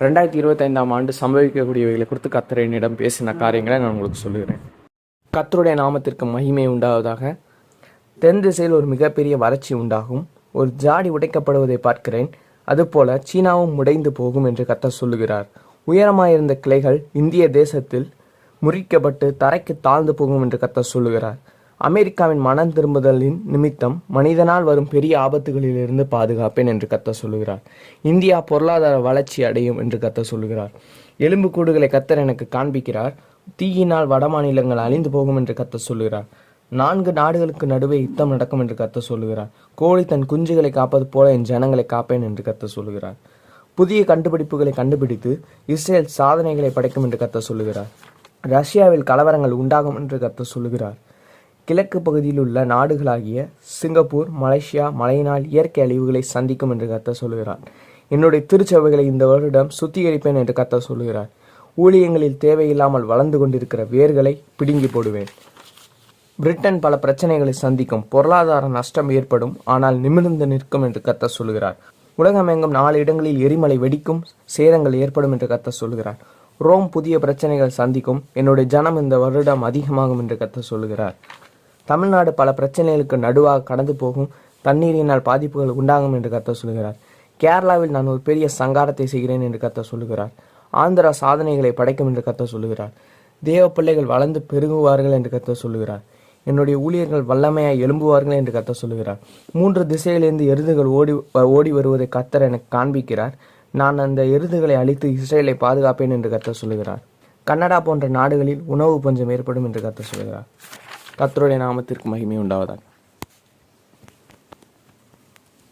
ரெண்டாயிரத்தி இருபத்தைந்தாம் ஆண்டு சம்பவிக்கக்கூடியவைகளை குறித்து கத்தர் என்னிடம் பேசின காரியங்களை நான் உங்களுக்கு சொல்லுகிறேன். கத்தருடைய நாமத்திற்கு மகிமை உண்டாவதாக. தென் திசையில் ஒரு மிகப்பெரிய வறட்சி உண்டாகும். ஒரு ஜாடி உடைக்கப்படுவதை பார்க்கிறேன். அதுபோல சீனாவும் உடைந்து போகும் என்று கத்தர் சொல்லுகிறார். உயரமாயிருந்த கிளைகள் இந்திய தேசத்தில் முறிக்கப்பட்டு தரைக்கு தாழ்ந்து போகும் என்று கத்தர் சொல்லுகிறார். அமெரிக்காவின் மனம் திரும்புதலின் நிமித்தம் மனிதனால் வரும் பெரிய ஆபத்துகளிலிருந்து பாதுகாப்பேன் என்று கத்த சொல்லுகிறார். இந்தியா பொருளாதார வளர்ச்சி அடையும் என்று கத்த சொல்லுகிறார். எலும்பு கூடுகளை கத்தர் எனக்கு காண்பிக்கிறார். தீயினால் வட மாநிலங்கள் அழிந்து போகும் என்று கத்த சொல்லுகிறார். நான்கு நாடுகளுக்கு நடுவே யுத்தம் நடக்கும் என்று கத்த சொல்லுகிறார். கோழி தன் குஞ்சுகளை காப்பது போல என் ஜனங்களை காப்பேன் என்று கத்த சொல்லுகிறார். புதிய கண்டுபிடிப்புகளை கண்டுபிடித்து இஸ்ரேல் சாதனைகளை படைக்கும் என்று கத்த சொல்லுகிறார். ரஷ்யாவில் கலவரங்கள் உண்டாகும் என்று கத்த சொல்லுகிறார். கிழக்கு பகுதியில் உள்ள நாடுகளாகிய சிங்கப்பூர் மலேசியா மழையினால் இயற்கை அழிவுகளை சந்திக்கும் என்று கத்த சொல்கிறார் என்னுடைய திருச்சபைகளை இந்த வருடம் சுத்திகரிப்பேன் என்று கத்த சொல்கிறார் ஊழியங்களில் தேவையில்லாமல் வளர்ந்து கொண்டிருக்கிற வேர்களை பிடுங்கி போடுவேன். பிரிட்டன் பல பிரச்சனைகளை சந்திக்கும் பொருளாதார நஷ்டம் ஏற்படும் ஆனால் நிமிர்ந்து நிற்கும் என்று கத்த சொல்கிறார் உலகமெங்கும் நாலு இடங்களில் எரிமலை வெடிக்கும் சேதங்கள் ஏற்படும் என்று கத்த சொல்கிறார் ரோம் புதிய பிரச்சனைகள் சந்திக்கும் என்னுடைய ஜனம் இந்த வருடம் அதிகமாகும் என்று கத்த சொல்கிறார் தமிழ்நாடு பல பிரச்சனைகளுக்கு நடுவாக கடந்து போகும் தண்ணீரினால் பாதிப்புகள் உண்டாகும் என்று கத்த சொல்கிறார். கேரளாவில் நான் ஒரு பெரிய சங்காரத்தை செய்கிறேன் என்று கத்த சொல்கிறார். ஆந்திரா சாதனைகளை படைக்கும் என்று கத்த சொல்கிறார். தேவ பிள்ளைகள் வளர்ந்து பெருகுவார்கள் என்று கத்த சொல்கிறார். என்னுடைய ஊழியர்கள் வல்லமையாக எழும்புவார்கள் என்று கத்த சொல்கிறார். மூன்று திசையிலிருந்து எருதுகள் ஓடி ஓடி வருவதை கத்தர் எனக்கு காண்பிக்கிறார். நான் அந்த எருதுகளை அழித்து இஸ்ரேலை பாதுகாப்பேன் என்று கத்த சொல்கிறார். கன்னடா போன்ற நாடுகளில் உணவு பஞ்சம் ஏற்படும் என்று கத்த சொல்கிறார். கத்தருடைய நாமத்திற்கு மகிமை உண்டாவதாக.